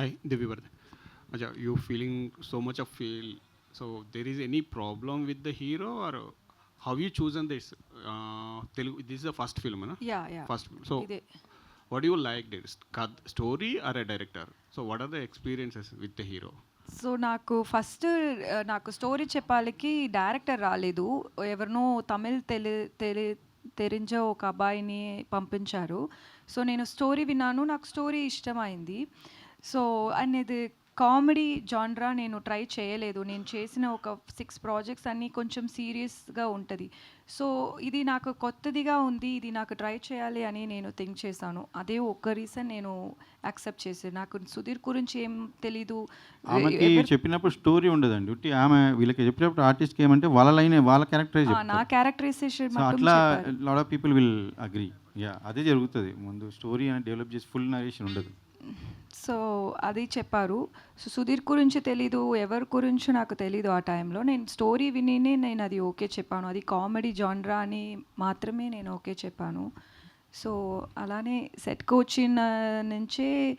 Hi, Devi Vardhan. Acha, you feeling so much of feel. So there is any problem with the hero or how you chosen this? Uh, Telugu, this is the first film, na? Yeah yeah First. So ఇదే what do you like? This story or a director? So what are the experiences with the hero? So నాకు first నాకు story చెప్పాలికి director రాలేదు ఎవరినో తమిళ్ తెలి తెలి తెరించే ఒక అబ్బాయిని పంపించారు సో నేను స్టోరీ విన్నాను నాకు స్టోరీ ఇష్టమైంది సో అండ్ ఇది కామెడీ జాన్రా నేను ట్రై చేయలేదు. నేను చేసిన ఒక సిక్స్ ప్రాజెక్ట్స్ అన్నీ కొంచెం సీరియస్గా ఉంటుంది. సో ఇది నాకు కొత్తదిగా ఉంది. ఇది నాకు ట్రై చేయాలి అని నేను థింక్ చేశాను. అదే ఒక్క రీజన్ నేను యాక్సెప్ట్ చేశాను. నాకు సుధీర్ గురించి ఏం తెలీదు. చెప్పినప్పుడు స్టోరీ ఉండదండి. ఆమె వీళ్ళకి చెప్పినప్పుడు ఆర్టిస్ట్కి ఏమంటే వాళ్ళ లైనే వాళ్ళ క్యారెక్టరే ఆ, నా క్యారెక్టరైజేషన్ అట్లా lot of people will agree. Yeah అదే జరుగుతుంది. ముందు స్టోరీ అని డెవలప్ చేసి ఫుల్ నరేషన్ ఉండదు. సో అది చెప్పారు. సో సుధీర్ గురించి తెలీదు ఎవరి గురించి నాకు తెలీదు ఆ టైంలో. నేను స్టోరీ వినినే నేను అది ఓకే చెప్పాను. అది కామెడీ జాన్రా అని మాత్రమే నేను ఓకే చెప్పాను. సో అలానే సెట్కి వచ్చిన నుంచే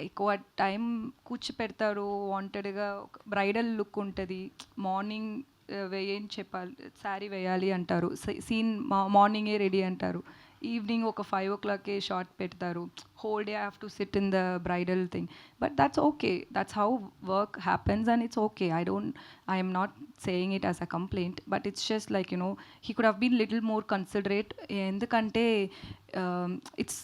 ఎక్కువ టైం కూర్చోపెడతారు. వాంటెడ్గా బ్రైడల్ లుక్ ఉంటుంది. మార్నింగ్ వేయని చెప్పాలి శారీ వేయాలి అంటారు. సీన్ మార్నింగే రెడీ అంటారు. ఈవినింగ్ ఒక ఫైవ్ ఓ క్లాక్కే షార్ట్ పెడతారు. Whole day have to sit in the bridal thing but that's okay that's how work happens and it's okay I don't I'm not saying it as a complaint but it's just like you know he could have been little more considerate ఎందుకంటే it's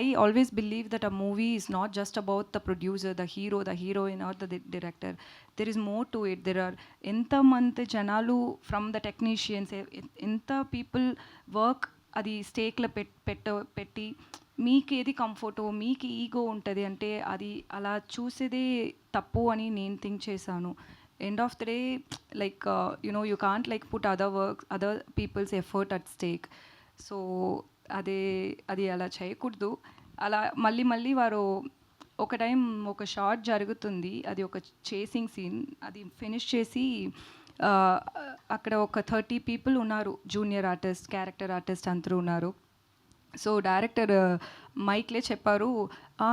I always believe that a movie is not just about the producer the hero the heroine are the director there is more to it there are ఎంతమంది జనాలు from the technicians ఎంత people work అది స్టేక్లో పెట్ పెట్ట పెట్టి మీకు ఏది కంఫర్టో మీకు ఈగో ఉంటుంది అంటే అది అలా చూసేదే తప్పు అని నేను థింక్ చేశాను. End of the day like you know you can't like put other work other people's effort at stake so అదే అది అలా చేయకూడదు. అలా మళ్ళీ మళ్ళీ వారు ఒక టైం ఒక షార్ట్ జరుగుతుంది. అది ఒక చేసింగ్ సీన్ అది ఫినిష్ చేసి అక్కడ ఒక థర్టీ పీపుల్ ఉన్నారు. జూనియర్ ఆర్టిస్ట్ క్యారెక్టర్ ఆర్టిస్ట్ అందరూ ఉన్నారు. సో డైరెక్టర్ మైక్లే చెప్పారు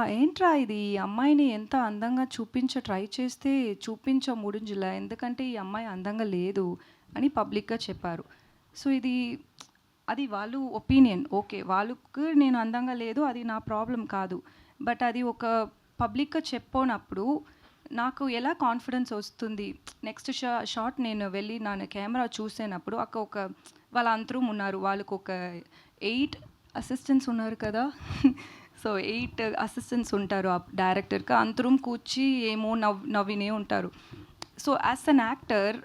ఏంట్రా ఇది? ఈ అమ్మాయిని ఎంత అందంగా చూపించ ట్రై చేస్తే చూపించ ముడింజిలా? ఎందుకంటే ఈ అమ్మాయి అందంగా లేదు అని పబ్లిక్గా చెప్పారు. సో ఇది అది వాళ్ళు ఒపీనియన్. ఓకే వాళ్ళకు నేను అందంగా లేదు అది నా ప్రాబ్లం కాదు. బట్ అది ఒక పబ్లిక్గా చెప్పనప్పుడు నాకు ఎలా కాన్ఫిడెన్స్ వస్తుంది? నెక్స్ట్ షా షాట్ నేను వెళ్ళి నా కెమెరా చూసేనప్పుడు అక్కడ ఒక వాళ్ళ అంతరం ఉన్నారు. వాళ్ళకు ఒక ఎయిట్ అసిస్టెంట్స్ ఉన్నారు కదా. సో ఎయిట్ అసిస్టెంట్స్ ఉంటారు ఆ డైరెక్టర్కి అంతరం కూర్చి ఏమో నవ్ నవ్వినే ఉంటారు. సో యాజ్ అన్ యాక్టర్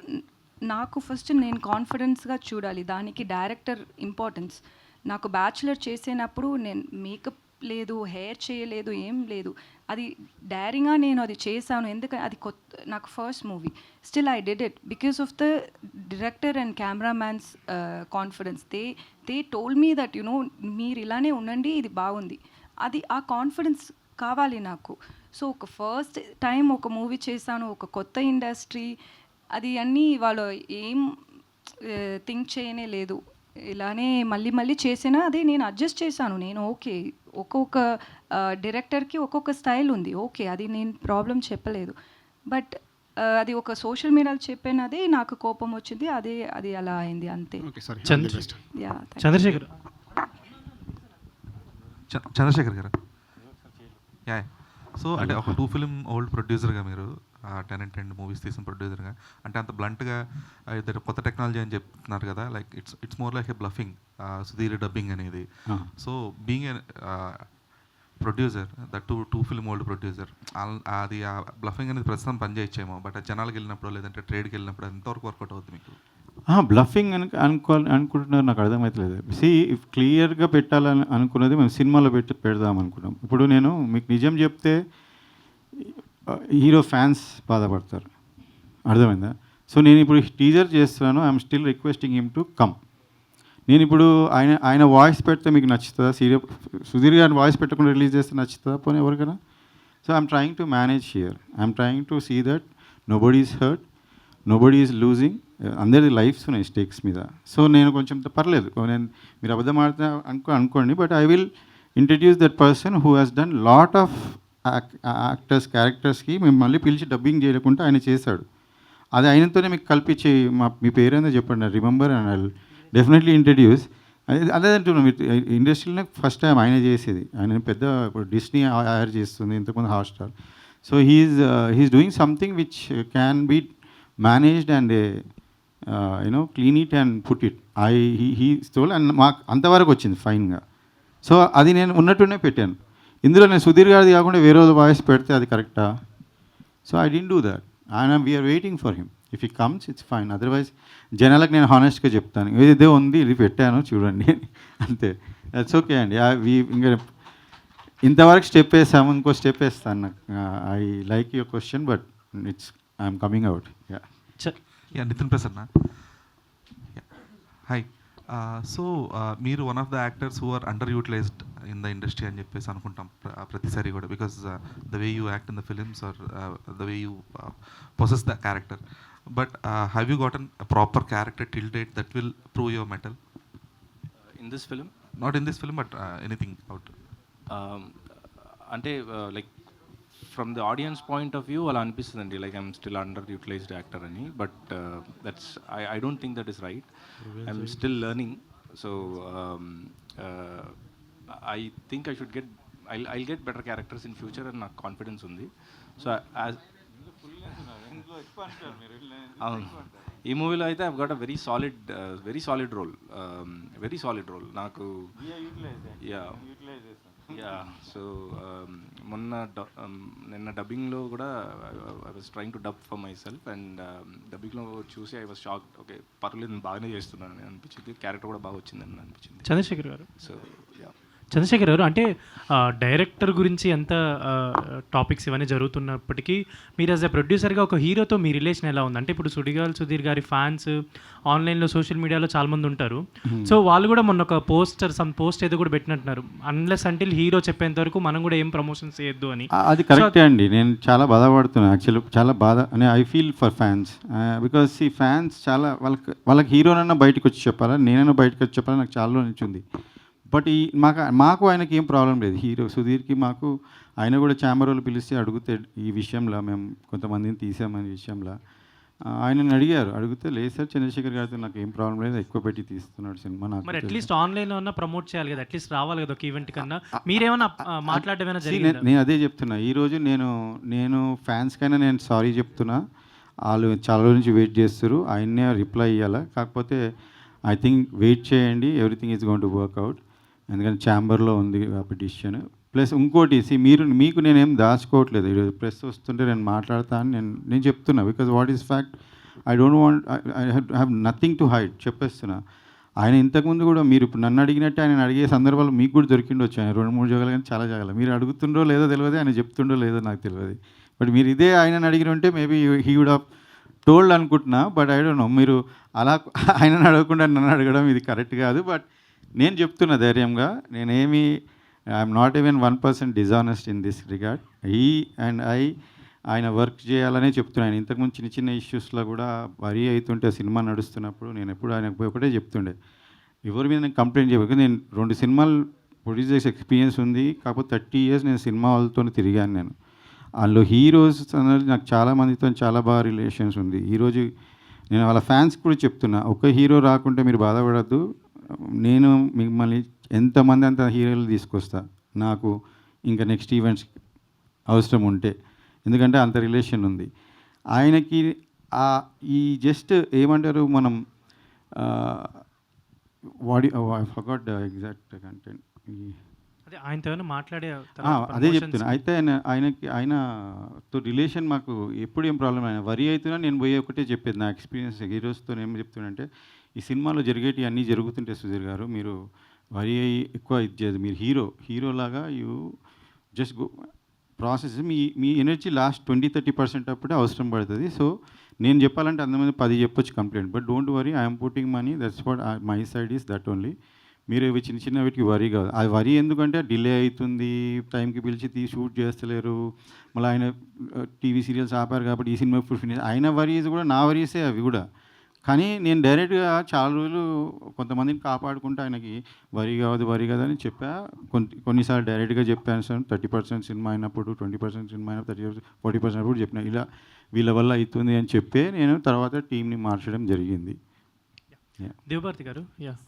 నాకు ఫస్ట్ నేను కాన్ఫిడెన్స్గా చూడాలి. దానికి డైరెక్టర్ ఇంపార్టెన్స్ నాకు బ్యాచులర్ చేసేటప్పుడు నేను మేకప్ లేదు హెయిర్ చేయలేదు ఏం లేదు. అది డైరింగ్గా నేను అది చేశాను. ఎందుకంటే అది కొత్త నాకు first movie still I did it because of the director and cameraman's confidence they they told me that you know మీరు ఇలానే ఉండండి ఇది బాగుంది. అది ఆ కాన్ఫిడెన్స్ కావాలి నాకు. సో ఒక ఫస్ట్ టైం ఒక మూవీ చేశాను ఒక కొత్త ఇండస్ట్రీ అది అన్నీ వాళ్ళు ఏం uh, థింక్ చేయనే లేదు. ఇలానే మళ్ళీ మళ్ళీ చేసినా అదే నేను అడ్జస్ట్ చేశాను. నేను ఓకే ఒక్కొక్క డైరెక్టర్కి ఒక్కొక్క స్టైల్ ఉంది. ఓకే అది నేను ప్రాబ్లం చెప్పలేదు. బట్ అది ఒక సోషల్ మీడియాలో చెప్పినదే నాకు కోపం వచ్చింది అదే అది అలా అయింది అంతే. చంద్రశేఖర్. చ- చంద్రశేఖర్ గారు? యా సో అంటే ఒక టూ ఫిలిం ఓల్డ్ ప్రొడ్యూసర్గా మీరు టెన్ అండ్ మూవీస్ తీసిన ప్రొడ్యూసర్గా అంటే అంత బ్లంట్గా ఇద్దరు కొత్త టెక్నాలజీ అని చెప్తున్నారు కదా like it's it's more like a bluffing Sudheer dubbing అనేది. So being a producer that two two film old producer అది ఆ బ్లఫింగ్ అనేది ప్రస్తుతం పనిచేయచ్చేమో బట్ ఆ జనాలకు వెళ్ళినప్పుడు లేదంటే ట్రేడ్కి వెళ్ళినప్పుడు ఎంతవరకు వర్కౌట్ అవుతుంది మీకు? బ్లఫింగ్ అని అనుకో అనుకుంటున్నారు నాకు అర్థమవుతలేదు సి క్లియర్గా పెట్టాలని అనుకున్నది మేము సినిమాలో పెట్టి పెడదాం అనుకున్నాం. ఇప్పుడు నేను మీకు నిజం చెప్తే హీరో ఫ్యాన్స్ బాధపడతారు. అర్థమైందా? సో నేను ఇప్పుడు టీజర్ చేస్తున్నాను. I'm still requesting him to come. నేను ఇప్పుడు ఆయన ఆయన వాయిస్ పెడితే మీకు నచ్చుతుందా? సీరియల్ సుధీర్ గారిని వాయిస్ పెట్టకుండా రిలీజ్ చేస్తే నచ్చుతుందా పోనీ ఎవరికైనా? So I'm trying to manage here. I'm trying to see that nobody is hurt nobody is losing. అందరి లైఫ్స్ ఉన్నాయి స్టేక్స్ మీద. సో నేను కొంచెం పర్లేదు. నేను మీరు అబద్ధం ఆడితే అనుకో అనుకోండి. But I will introduce that person who has done lot of actors క్యారెక్టర్స్కి మేము మళ్ళీ పిలిచి డబ్బింగ్ చేయకుండా ఆయన చేశాడు. అది ఆయనతోనే మీకు కల్పించి మా మీ పేరేందో చెప్పండి remember and I definitely introduce అదే అదే అంటున్నాం ఇండస్ట్రీలోనే ఫస్ట్ టైం ఆయన చేసేది. ఆయన పెద్ద ఇప్పుడు డిస్నీ హైర్ చేస్తుంది ఇంతకుముందు Hotstar so he's he's doing something which can be managed and you know clean it and put it I he he stole and మాకు అంతవరకు వచ్చింది ఫైన్గా సో అది నేను ఉన్నట్టునే పెట్టాను. ఇందులో నేను సుధీర్ గారిది కాకుండా వేరే వాయిస్ పెడితే అది కరెక్టా? So I didn't do that ఆయన we're waiting for him if he comes it's fine otherwise జనాలకు నేను హానెస్ట్గా చెప్తాను. ఇదే ఉంది ఇది పెట్టాను చూడండి. అంతే. దట్స్ ఓకే అండి. ఇంకా ఇంతవరకు స్టెప్ వేసాము ఇంకో స్టెప్ వేస్తాను నాకు. I like your question but it's I'm coming out yeah yeah Nitin Prasanna. Hi so మీరు one of the actors who are underutilised in the industry అని చెప్పేసి అనుకుంటాం ప్ర- ప్రతిసారి కూడా. Because the way you act in the films are the way you possess the character but have you gotten proper character till date that will prove your mettle in this film not in this film but anything out అంటే like from the audience point of view అలా అనిపిస్తుందండి. Like I'm still underutilised actor అని but that's I I don't think that is right I'm still learning so I think I should get I I get better characters in future అని నాకు confidence ఉంది. So as అవును. ఈ మూవీలో అయితే I've got a very solid very solid role very solid role నాకు yeah yeah so మొన్న um, నిన్న డబ్బింగ్లో కూడా I was trying to dub for myself and డబ్బింగ్లో చూసి ఐ వాజ్ షాక్ ఓకే పర్లేదు నేను బాగానే చేస్తున్నాను. అని అనిపించింది. క్యారెక్టర్ కూడా బాగా వచ్చిందని అనిపించింది. చంద్రశేఖర్ గారు. సో యా చంద్రశేఖర్ గారు అంటే డైరెక్టర్ గురించి ఎంత టాపిక్స్ ఇవన్నీ జరుగుతున్నప్పటికీ మీరు యాజ్ ఎ ప్రొడ్యూసర్గా ఒక హీరోతో మీ రిలేషన్ ఎలా ఉంది? అంటే ఇప్పుడు సుడిగాల్ సుధీర్ గారి ఫ్యాన్స్ ఆన్లైన్లో సోషల్ మీడియాలో చాలామంది ఉంటారు. సో వాళ్ళు కూడా మొన్న ఒక పోస్టర్ సమ్ పోస్ట్ ఏదో కూడా పెట్టినట్టున్నారు. అన్లెస్ అంటే హీరో చెప్పేంత వరకు మనం కూడా ఏం ప్రమోషన్స్ చేయొద్దు అని. అది కరెక్టే అండి. నేను చాలా బాధపడుతున్నాను యాక్చువల్లీ చాలా బాధ. అని I feel for fans because ఈ ఫ్యాన్స్ చాలా వాళ్ళకి వాళ్ళకి హీరోనన్నా బయటకు వచ్చి చెప్పాలా? నేనైనా బయటకు వచ్చి చెప్పాలా? నాకు చాలా రోజుల నుంచి ఉంది. బట్ ఈ మాకు మాకు ఆయనకి ఏం ప్రాబ్లం లేదు. హీరో సుధీర్కి మాకు ఆయన కూడా వాళ్ళు పిలిస్తే అడిగితే ఈ విషయంలో మేము కొంతమందిని తీసామనే విషయంలో ఆయనని అడిగారు. అడిగితే లేదు సార్ చంద్రశేఖర్ గారితో నాకు ఏం ప్రాబ్లం లేదు ఎక్కువ పెట్టి తీస్తున్నాడు సినిమా నాకు మరి తెలుసు." అట్లీస్ట్ ఆన్లైన్లో ఉన్న ప్రమోట్ చేయాలి కదా అట్లీస్ట్ రావాలి కదా ఒక ఈవెంట్ కన్నా. మీరేమైనా ఆ, మాట్లాడడం See, జరిగిందా? నేను- అదే చెప్తున్నా. ఈరోజు నేను నేను ఫ్యాన్స్కైనా నేను సారీ చెప్తున్నా. వాళ్ళు చాలా రోజుల నుంచి వెయిట్ చేస్తారు ఆయన్నే రిప్లై ఇవ్వాలా కాకపోతే ఐ థింక్ వెయిట్ చేయండి. Everything is going to work out ఎందుకంటే ఛాంబర్లో ఉంది పిటిషన్ ప్లస్ ఇంకోటి సి మీరు మీకు నేనేం దాచుకోవట్లేదు. ఈరోజు ప్రెస్ వస్తుంటే నేను మాట్లాడతా అని నేను నేను చెప్తున్నా. Because what is fact I don't want I have nothing to hide చెప్పేస్తున్నా. ఆయన ఇంతకుముందు కూడా మీరు ఇప్పుడు నన్ను అడిగినట్టే ఆయన అడిగే సందర్భాలు మీకు కూడా దొరికిండొచ్చు. ఆయన రెండు మూడు జగలు కానీ చాలా జగలు. మీరు అడుగుతుండో లేదో తెలియదు. ఆయన చెప్తుండో లేదో నాకు తెలియదు. బట్ మీరు ఇదే ఆయన అడిగిన ఉంటే maybe he would have told అనుకుంటున్నా. బట్ ఐ డోంట్ నో మీరు అలా ఆయనను అడగకుండా నన్ను అడగడం ఇది కరెక్ట్ కాదు. బట్ నేను చెప్తున్న ధైర్యంగా నేనేమి I'm not even one percent dishonest in this regard ఈ అండ్ ఐ ఆయన వర్క్ చేయాలనే చెప్తున్నాను. ఇంతకుముందు చిన్న చిన్న ఇష్యూస్లో కూడా వరీ అవుతుంటే సినిమా నడుస్తున్నప్పుడు నేను ఎప్పుడు ఆయనకు పోయి ఒకటే చెప్తుండే. ఎవరి మీద నేను కంప్లైంట్ చేయకపోతే నేను రెండు సినిమాలు ప్రొడ్యూస్ చేసే ఎక్స్పీరియన్స్ ఉంది. కాకపోతే థర్టీ ఇయర్స్ నేను సినిమా వాళ్ళతో తిరిగాను నేను. అందులో హీరోస్ అనేది నాకు చాలా మందితో చాలా బాగా రిలేషన్స్ ఉంది. ఈరోజు నేను వాళ్ళ ఫ్యాన్స్ కూడా చెప్తున్నా ఒక హీరో రాకుంటే మీరు బాధపడద్దు. నేను మిమ్మల్ని ఎంతమంది అంత హీరోలు తీసుకొస్తా? నాకు ఇంకా నెక్స్ట్ ఈవెంట్స్ అవసరం ఉంటే. ఎందుకంటే అంత రిలేషన్ ఉంది. ఆయనకి ఆ ఈ జస్ట్ ఏమంటారు మనం వాడి ఫర్గాట్ ఎగ్జాక్ట్ కంటెంట్ అదే ఆయనతో మాట్లాడే అదే చెప్తున్నా. అయితే ఆయన ఆయనకి ఆయనతో రిలేషన్ మాకు ఎప్పుడు ఏం ప్రాబ్లం ఆయన వరి అవుతున్నా నేను పోయి ఒకటే చెప్పేది. నా ఎక్స్పీరియన్స్ హీరోస్తో ఏం చెప్తున్నానంటే ఈ సినిమాలో జరిగేటి అన్నీ జరుగుతుంటే సుధీర్ గారు మీరు వరి అయ్యి ఎక్కువ ఇది చేయదు మీరు హీరో హీరోలాగా యూ జస్ట్ గో ప్రాసెస్ మీ మీ energy last twenty thirty percent అప్పుడే అవసరం పడుతుంది. సో నేను చెప్పాలంటే అంతమంది పది చెప్పొచ్చు complaint. But don't worry I'm putting money that's what my side is that only. మీరు ఇవి చిన్న చిన్న వీటికి వరీ కాదు. అది వరీ ఎందుకంటే డిలే అవుతుంది టైంకి పిలిచి తీ షూట్ చేస్తలేరు. మళ్ళీ ఆయన టీవీ సీరియల్స్ ఆపారు కాబట్టి ఈ సినిమా ఇప్పుడు ఫినిష్. ఆయన వరీస్ కూడా నా వరీసే అవి కూడా. కానీ నేను డైరెక్ట్గా చాలా రోజులు కొంతమందిని కాపాడుకుంటే ఆయనకి వరి కాదు వరి కాదు అని చెప్పా. కొన్ని కొన్నిసార్లు డైరెక్ట్గా చెప్పాను సార్ థర్టీ పర్సెంట్ సినిమా అయినప్పుడు ట్వంటీ పర్సెంట్ సినిమా అయినప్పుడు థర్టీ పర్సెంట్ ఫార్టీ పర్సెంట్ అప్పుడు చెప్పిన ఇలా వీళ్ళ వల్ల అవుతుంది అని చెప్పే నేను తర్వాత టీంని మార్చడం జరిగింది. దేవభారతి గారు యా